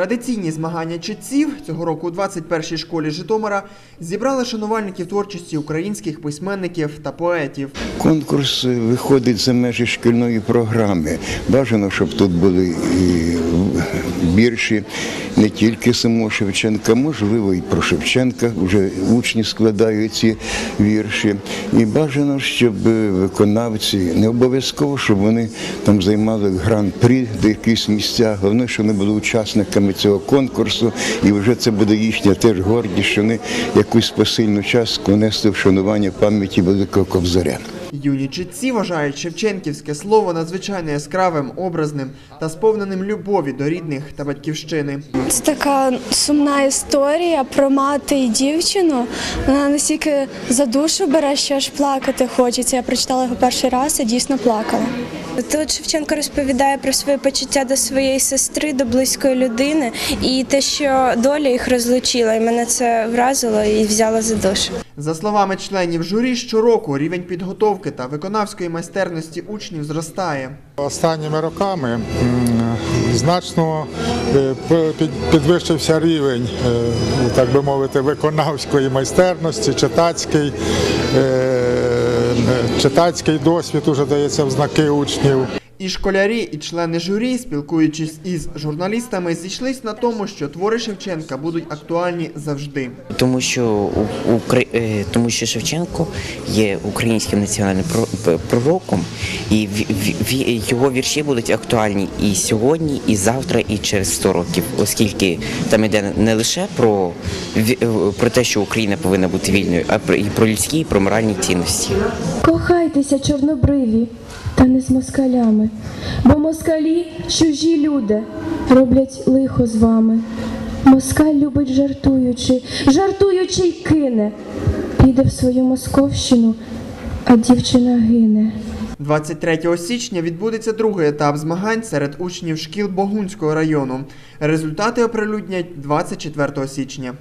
Традиційні змагання читців цього року у 21-й школі Житомира зібрали шанувальників творчості українських письменників та поетів. Конкурс виходить за межі шкільної програми. Бажано, щоб тут були і вірші не тільки самого Шевченка, можливо, і про Шевченка. Вже учні складають ці вірші. І бажано, щоб виконавці не обов'язково, щоб вони там займали гран-прі де якісь місця. Головне, що вони були учасниками цього конкурсу, і вже це буде їхня теж гордість, що вони якусь посильну частку внесли в шанування пам'яті великого кобзаря. Юні читці вважають Шевченківське слово надзвичайно яскравим, образним та сповненим любові до рідних та батьківщини. Це така сумна історія про мати і дівчину. Вона настільки за душу бере, що аж плакати хочеться. Я прочитала його перший раз і дійсно плакала. Тут Шевченко розповідає про своє почуття до своєї сестри, до близької людини, і те, що доля їх розлучила, і мене це вразило і взяло за душу. За словами членів журі, щороку рівень підготовки та виконавської майстерності учнів зростає. Останніми роками значно е, підвищився рівень, е, так би мовити, виконавської майстерності, читацький, е, читацький досвід уже дається в знаки учнів. І школярі, і члени журі, спілкуючись із журналістами, зійшлись на тому, що твори Шевченка будуть актуальні завжди. Тому що е, тому що Шевченко є українським національним пророком, і його вірші будуть актуальні і сьогодні, і завтра, і через 100 років, оскільки там йде не лише про, ві- е, про те, що Україна повинна бути вільною, а про і про людські, і про моральні цінності. Кохайтеся, чорнобриві, та не з москалями, бо москалі чужі люди роблять лихо з вами. Москаль любить жартуючи, жартуючи й кине, піде в свою московщину, а дівчина гине. 23 січня відбудеться другий етап змагань серед учнів шкіл Богунського району. Результати оприлюднять 24 січня.